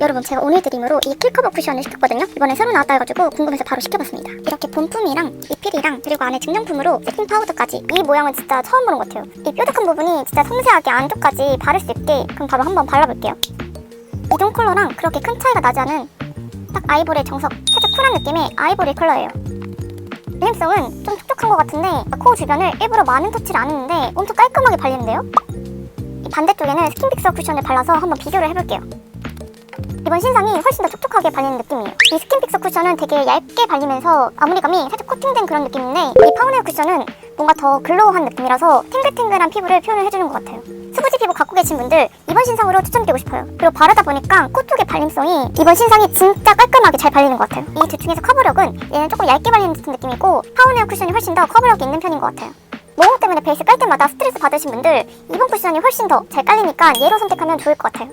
여러분 제가 오늘 드림으로 이 킬커버 쿠션을 시켰거든요. 이번에 새로 나왔다 해가지고 궁금해서 바로 시켜봤습니다. 이렇게 본품이랑 리필이랑 그리고 안에 증정품으로 세팅 파우더까지 이 모양은 진짜 처음 보는 것 같아요. 이 뾰족한 부분이 진짜 섬세하게 안쪽까지 바를 수 있게 그럼 바로 한번 발라볼게요. 이동 컬러랑 그렇게 큰 차이가 나지 않은 딱 아이보리의 정석 살짝 쿨한 느낌의 아이보리 컬러예요. 밀림성은 좀 촉촉한 것 같은데 코 주변을 일부러 많은 터치를 안 했는데 엄청 깔끔하게 발리는데요? 이 반대쪽에는 스킨 픽서 쿠션을 발라서 한번 비교를 해볼게요 이번 신상이 훨씬 더 촉촉하게 발리는 느낌이에요. 이 스킨 픽서 쿠션은 되게 얇게 발리면서 마무리감이 살짝 코팅된 그런 느낌인데 이 파운웨어 쿠션은 뭔가 더 글로우한 느낌이라서 탱글탱글한 피부를 표현을 해주는 것 같아요. 수부지 피부 갖고 계신 분들 이번 신상으로 추천드리고 싶어요. 그리고 바르다 보니까 코 쪽의 발림성이 이번 신상이 진짜 깔끔하게 잘 발리는 것 같아요. 이둘 중에서 커버력은 얘는 조금 얇게 발리는 듯한 느낌이고 파운웨어 쿠션이 훨씬 더 커버력이 있는 편인 것 같아요. 모공 때문에 베이스 깔 때마다 스트레스 받으신 분들 이번 쿠션이 훨씬 더 잘 깔리니까 얘로 선택하면 좋을 것 같아요.